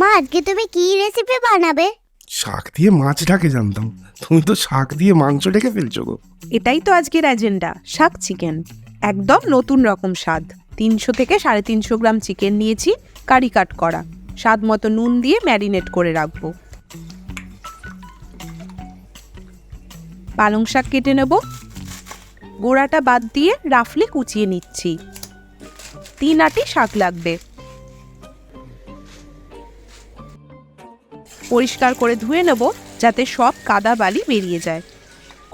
মা আজকে তুমি কি রেসিপি বানাবে? শাক দিয়ে মাছ ঢাকে জানতাম। তুমি তো শাক দিয়ে মাংস ঢেকে ফেলছো গো। এটাই তো আজকের এজেন্ডা শাক চিকেন একদম নতুন রকম স্বাদ। তিনশো থেকে সাড়ে তিনশো গ্রাম চিকেন নিয়েছি কারি কাট করা। স্বাদ মতো নুন দিয়ে ম্যারিনেট করে রাখব। পালং শাক কেটে নেব। গোড়াটা বাদ দিয়ে রাফলি কুচিয়ে নিচ্ছি। তিন আটি শাক লাগবে। পরিষ্কার করে ধুয়ে নেব যাতে সব কাদা বালি বেরিয়ে যায়।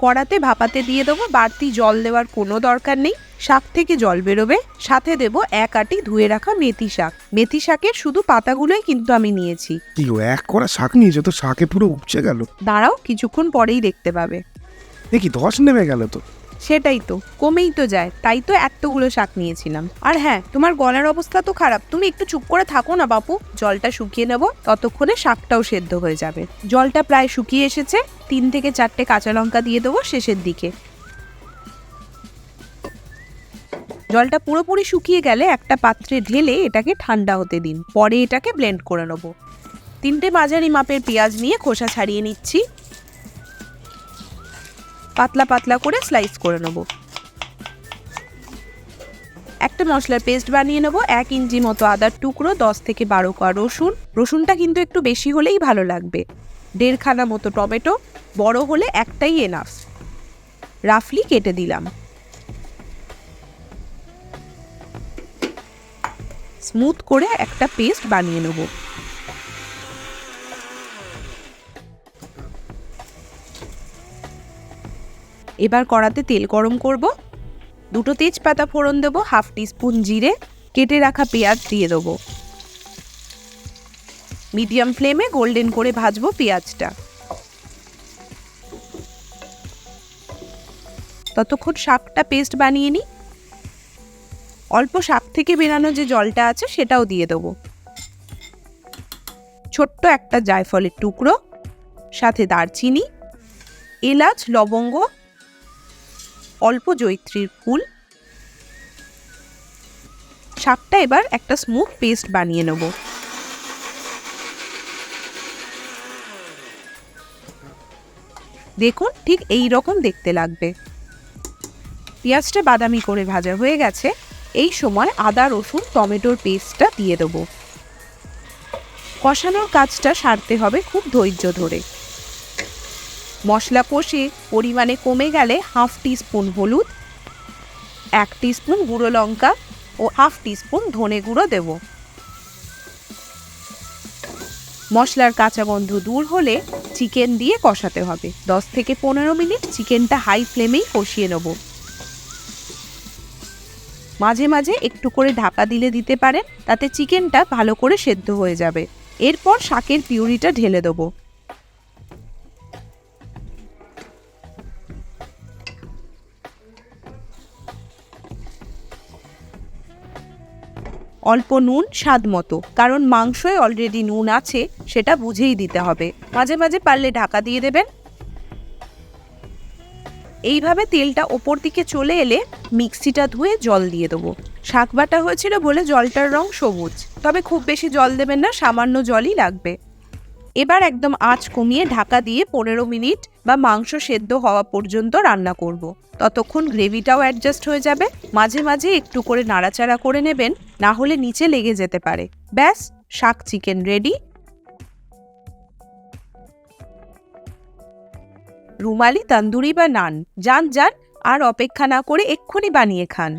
কড়াতে ভাপাতে দিয়ে দেবো বাড়তি জল দেওয়ার কোনো দরকার নেই। শাক থেকে জল বেরোবে। সাথে দেব এক আটি ধুয়ে রাখা মেথি শাক। মেথি শাকের শুধু পাতাগুলোই কিন্তু আমি নিয়েছি। কি এক করা শাক নিয়েছো তো শাকে পুরো উপচে গেল। দাঁড়াও কিছুক্ষণ পরেই দেখতে পাবে। দেখি ধস নেমে গেল তো? সেটাই তো, কমেই তো যায়, তাই তো এতগুলো শাক নিয়েছিলাম। আর হ্যাঁ তোমার গলার অবস্থা তো খারাপ, তুমি একটু চুপ করে থাকো না বাপু, জলটা শুকিয়ে নেব, ততক্ষণে শাকটাও সেদ্ধ হয়ে যাবে। জলটা প্রায় শুকিয়ে এসেছে, তিন থেকে চারটে কাঁচা লঙ্কা দিয়ে দেবো শেষের দিকে। জলটা পুরোপুরি শুকিয়ে গেলে একটা পাত্রে ঢেলে এটাকে ঠান্ডা হতে দিন, পরে এটাকে ব্লেন্ড করে নেব। তিনটে মাঝারি মাপের পেঁয়াজ নিয়ে খোসা ছাড়িয়ে নিচ্ছি। পাতলা পাতলা করে স্লাইস করে নেব। একটা মশলার পেস্ট বানিয়ে নেব, এক ইঞ্চি মতো আদার টুকরো, দশ থেকে বারো কোয়া রসুন। রসুনটা কিন্তু একটু বেশি হলেই ভালো লাগবে। দেড়খানা মতো টমেটো, বড় হলে একটাই এনাফ রাফলি কেটে দিলাম। স্মুথ করে একটা পেস্ট বানিয়ে নেব। এবার কড়াতে তেল গরম করব। দুটো তেজপাতা ফোড়ন দেবো, হাফ টিস্পুন জিরে, কেটে রাখা পেঁয়াজ দিয়ে দেবো। মিডিয়াম ফ্লেমে গোল্ডেন করে ভাজবো পেঁয়াজটা। ততক্ষণ শাকটা পেস্ট বানিয়ে নিই। অল্প শাক থেকে বেরানো যে জলটা আছে সেটাও দিয়ে দেবো। ছোট্ট একটা জায়ফলের টুকরো, সাথে দারচিনি, এলাচ, লবঙ্গ অল্প জৈত্রীর ফুল। শাকটা এবার একটা স্মুথ পেস্ট বানিয়ে নেব। দেখুন, ঠিক এই রকম দেখতে লাগবে। পেঁয়াজটা বাদামি করে ভাজা হয়ে গেছে। এই সময় আদা, রসুন, টমেটোর পেস্টটা দিয়ে দেবো। কষানোর কাজটা সারতে হবে খুব ধৈর্য ধরে। মশলা কষে পরিমাণে কমে গেলে হাফ টিস্পুন হলুদ, এক টিস্পুন গুঁড়ো লঙ্কা ও হাফ টিস্পুন ধনে গুঁড়ো দেব। মশলার কাঁচা গন্ধ দূর হলে চিকেন দিয়ে কষাতে হবে। দশ থেকে পনেরো মিনিট চিকেনটা হাই ফ্লেমেই কষিয়ে নেব। মাঝে মাঝে একটু করে ঢাকা দিলে দিতে পারেন, তাতে চিকেনটা ভালো করে সেদ্ধ হয়ে যাবে। এরপর শাকের পিউরিটা ঢেলে দেবো। অল্প নুন, স্বাদ মতো। কারণ মাংসয় অলরেডি নুন আছে, সেটা বুঝেই দিতে হবে। মাঝে মাঝে পারলে ঢাকা দিয়ে দেবেন। এইভাবে তেলটা ওপর দিকে চলে এলে মিক্সিটা ধুয়ে জল দিয়ে দেবো। শাক বাটা হয়েছিল বলে জলটার রং সবুজ। তবে খুব বেশি জল দেবেন না, সামান্য জলই লাগবে। এবার একদম আঁচ কমিয়ে ঢাকা দিয়ে পনেরো মিনিট বা মাংস সেদ্ধ হওয়া পর্যন্ত রান্না করব। ততক্ষণ গ্রেভিটাও অ্যাডজাস্ট হয়ে যাবে। মাঝে মাঝে একটু করে নাড়াচাড়া করে নেবেন, না হলে নিচে লেগে যেতে পারে। ব্যাস, শাক চিকেন রেডি রুমালি, তান্দুরি বা নান, যান যান, আর অপেক্ষা না করে এক্ষুনি বানিয়ে খান।